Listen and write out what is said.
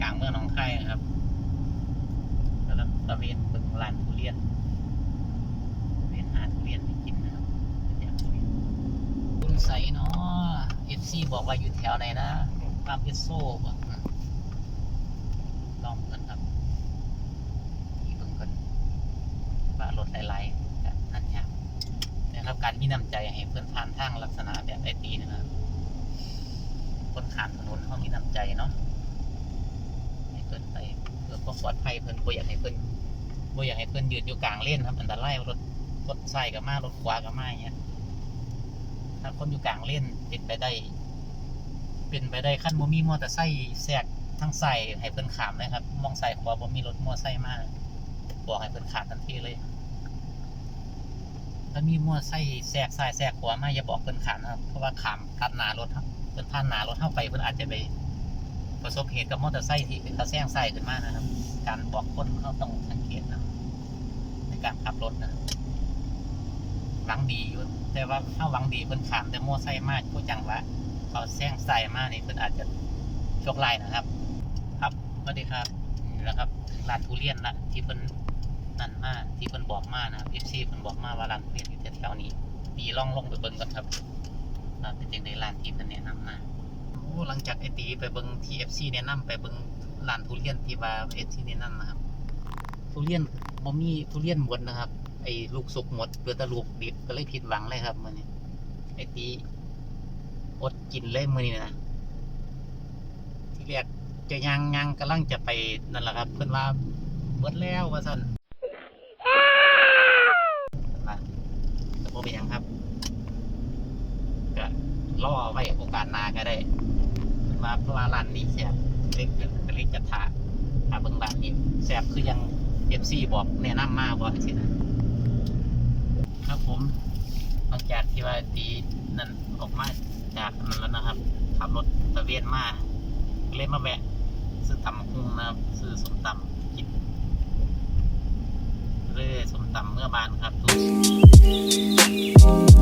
กลางเมืองหนองคายนะครับแล้วตะเวนเบิ่งร้านทุเรียนตะเวนหาทุเรียนไปกินนะครับเป็นอย่างทุเรียนคุณใสเนาะเอฟซีบอกว่าอยู่แถวไหนนะปามเอสโซ่บ่ลองกันครับที่เบิ่งกันว่ารถหลายๆกันนั่นยากนะครับการมีน้ำใจให้เพื่อนผ่านทางลักษณะแบบไอตีนะครับ คนขามถนนเขามีน้ำใจเนาะให้เพิ่นไปเพื่อความ ปลอดภัยเพิ่นบ่อยากให้เพิ่นบ่อยากให้เพิ่นยืนอยู่กลางเลนครับ อันตรายรถรถซ้ายก็มารถขวาก็มาเงี้ยถ้าคนอยู่กลางเลนเป็นไปได้ เป็นไปได้ขั้นบ่มีมอเตอร์ไซค์แทรกทางซ้ายให้เพิ่นขามนะครับ มองซ้ายขวาบ่มีรถมอเตอร์ไซค์มาบอกให้เพิ่นขามทันทีเลยถ้ามีมอเตอร์ไซค์แทรกซ้ายแทรกขวามาอย่าบอกเพิ่นขามนะครับเพราะว่าขามตัดหน้ารถครับเพิ่นผ่านหน้ารถเข้าไปเพิ่นอาจจะไป ประสบเหตุกับมอเตอร์ไซค์ที่เขาแซงซ้ายขึ้นมานะครับ การบอกคนเขาต้องสังเกตนะในการขับรถนะหวังดีอยู่แต่ว่าถ้าหวังดีเพิ่นขามแต่มอเตอร์ไซค์มากผู้จังหวะเขาแซงซ้ายมากนี่เพิ่นอาจจะโชคร้ายนะครับ ครับสวัสดีครับนี่แหละครับถึงร้านทุเรียนละที่เพิ่นนั่นมากที่เพิ่นบอกมากนะครับ FC เพิ่นบอกมากว่าร้านทุเรียนอยู่แถวๆนี้ดีล่องลงไปเบิ่งกันครับเราเป็นจังในร้านที่เพิ่นแนะนำมา หลังจากไอตีไปเบิ่ง TFC แนะนำไปเบิงร้านทุเรียนที่ว่า FC แนะนำนะครับทุเรียนบ่มีทุเรียนหมดนะครับไอ้ลูกสุกหมดเหลือแต่ลูกดิบก็เลยผิดหวังเลยครับมื้อนี้ไอตีอดกินเลยมื้อนี้นะที่แรกจะยังยังกำลังจะไปนั่นแหละครับเพิ่นว่าหมดแล้วว่าซั่นแต่บ่เป็นหยังครับก็ล่อไว้โอกาสหนาก็ได้ มาพราะว่าร้านนี้แซ่บเล็กก็เล็กจะถาถ้าเบิ่งร้านนี้แซ่บคือยังเอฟซีบอกแนะนำมาบอกสินะครับผมหลังจากที่ว่าตีนั่นออกมาจากนั้นแล้วนะครับขับรถตะเวนมาเลยมาแวะซื้อตำคุงนะครับซื้อสมตำกินเลยสมตำเมื่อบานครับทุก